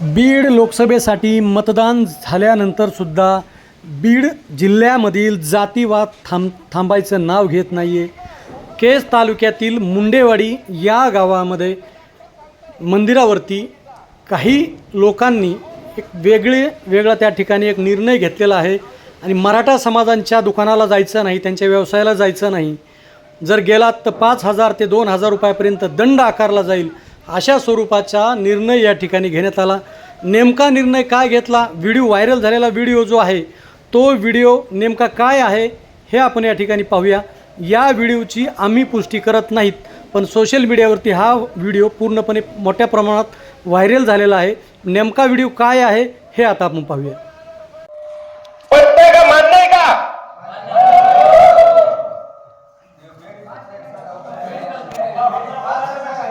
बीड लोकसभेसाठी मतदान झाल्यानंतर सुद्धा बीड जिल्ह्यामधील जातीवाद थांब थांबायचं नाव घेत नाही आहे केस तालुक्यातील मुंडेवाडी या गावामध्ये मंदिरावरती काही लोकांनी एक वेगळे वेगळा त्या ठिकाणी एक निर्णय घेतलेला आहे आणि मराठा समाजांच्या दुकानाला जायचं नाही त्यांच्या व्यवसायाला जायचं नाही. जर गेलात तर पाच हजार ते दोन हजार रुपयापर्यंत दंड आकारला जाईल. अशा स्वरूपाचा निर्णय या ठिकाणी घेण्यात आला. नेमका निर्णय काय घेतला? व्हिडिओ व्हायरल झालेला व्हिडिओ जो आहे तो व्हिडिओ नेमका काय आहे हे आपण या ठिकाणी पाहूया. या व्हिडिओची आम्ही पुष्टी करत नाहीत पण सोशल मीडियावरती हा व्हिडिओ पूर्णपणे मोठ्या प्रमाणात व्हायरल झालेला आहे. नेमका व्हिडिओ काय आहे हे आता आपण पाहूया पटतंय का मानतंय का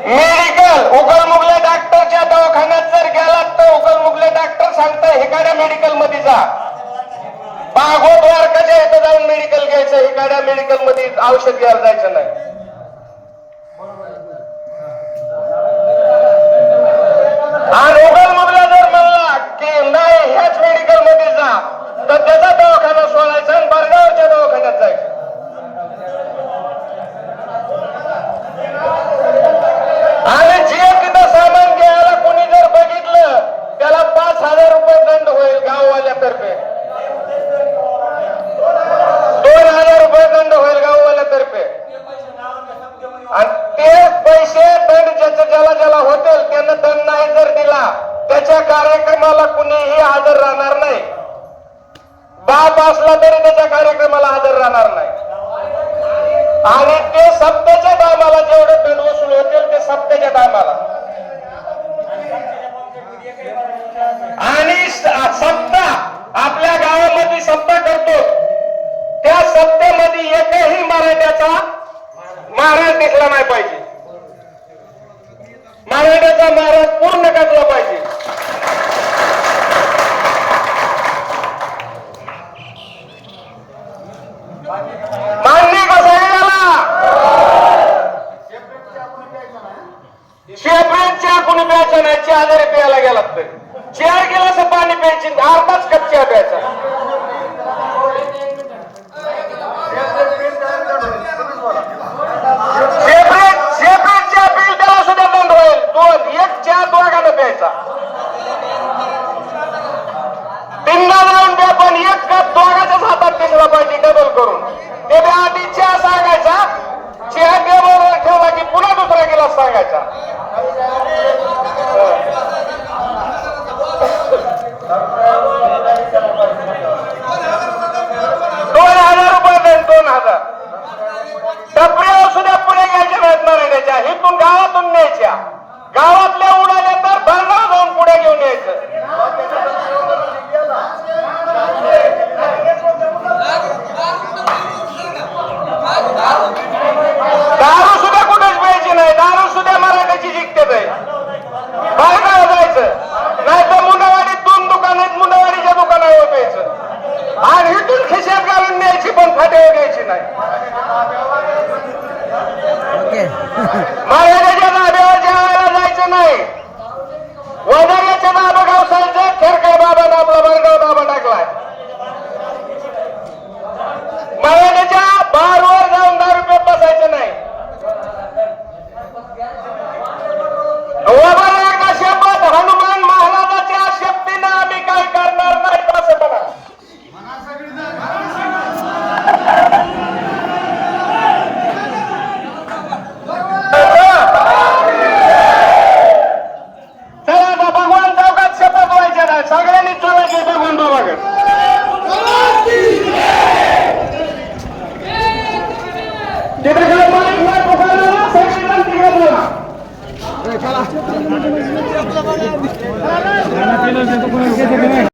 मेडिकल उगल डॉक्टरच्या दवाखान्यात जर गेलात तर उगल मुगले डॉक्टर सांगता हिकाड्या मेडिकलमध्ये जा. बागो द्वारकाच्या इथं जाऊन मेडिकल घ्यायचं हिकाड्या मेडिकलमध्ये औषध घ्यायला जायचं नाही. आणि उगल मुगला जर म्हणला की नाही ह्याच मेडिकलमध्ये जा तर त्याचा आणि ते पैसे दंड ज्याचे ज्याला ज्याला होतील त्यानं दंड नाही जर दिला त्याच्या कार्यक्रमाला कुणीही हजर राहणार नाही. बाप असला तरी त्याच्या कार्यक्रमाला हजर राहणार नाही. आणि ते सत्तेच्या कामाला जेवढे दंड वसूल होतील महाराज नाही पाहिजे. मराठ्याचा महाराज पूर्ण करला पाहिजे. मान्य कसा गेला शेपरेट चहा कोणी प्यायचा नाही चहा जरी प्यायला गेला तर. चार गिलास पाणी प्यायची अर्धाच कप चहा प्यायचा सेपरेट सेपरेट चहा पिल त्याला सुद्धा दंड होईल दोन एक चहा दोघांना प्यायचा तीनदा जाऊन द्या पण एक कप दोघाच्याच हातात दिसला पाहिजे डबल करून ते बी आधी चहा सांगायचा चहा टेबलवर ठेवला की पुन्हा दुसरा गिलास सांगायचा दोन हजार रुपये देईल दोन हजार टपऱ्या सुद्धा पुढे घ्यायच्या नाहीत मराठ्याच्या हिथून गावातून न्यायच्या गावातल्या उडाल्या तर भरणाव जाऊन पुढे घेऊन यायचं दारू सुद्धा कुठेच प्यायची नाही दारू सुद्धा मराठ्याची जिंकतेच आहे बाहेर जायचं नाही तर मुंडवाडीत दोन दुकान आहेत मुंडवाडीच्या दुकानावर प्यायचं आणि इथून खिशात घालून न्यायची पण फाट्यावर घ्यायची नाही महाराजाच्या धाब्यावर जेवायला जायचं नाही. वजाऱ्याच्या दाबा गावसायचं खेरकर बाबा आपला बरगाव సగలని చూడకైతే ముందు భాగం Gracias.